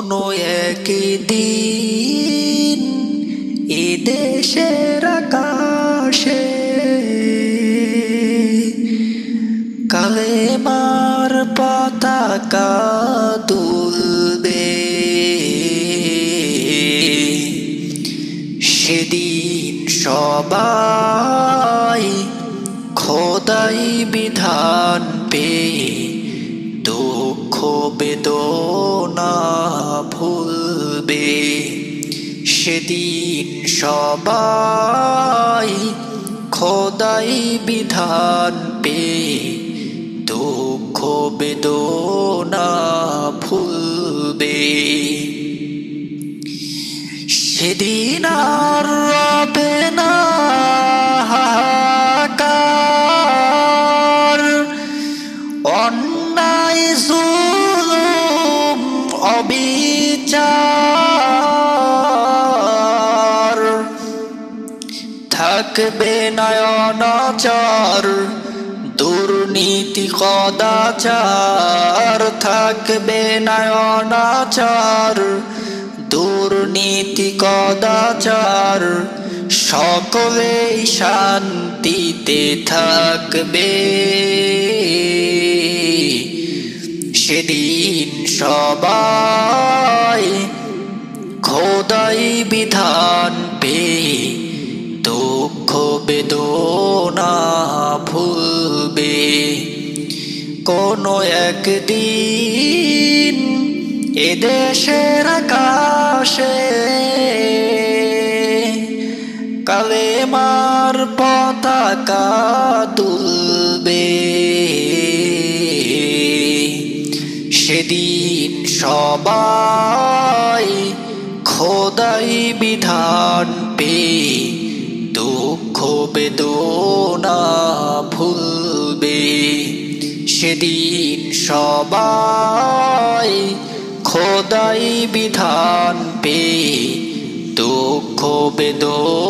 কোনো একদিন এ দেশের আকাশে কালেমার পতাকা তুলবে। সেদিন সবাই খোদাই বিধান পে দুঃখ বেদনা সেদিন সবাই খোদাই বিধান পে দুঃখ বেদনা ভুলবে সেদিন আর রবে না থাকবে নয়নাচার, দুর্নীতি কদাচার থাকবে নয়নাচার, দুর্নীতি কদাচার সকলেই শান্তিতে থাকবে। সেদিন সবাই খোদাই বিধান পে কোনো একদিন এদেশের আকাশে কালেমার পতাকা তুলবে। সেদিন সবাই খোদাই বিধান পে দুঃখ বেদনা ভুলবে। সেদিন সবাই খোদাই বিধান পে দুঃখ বেদনা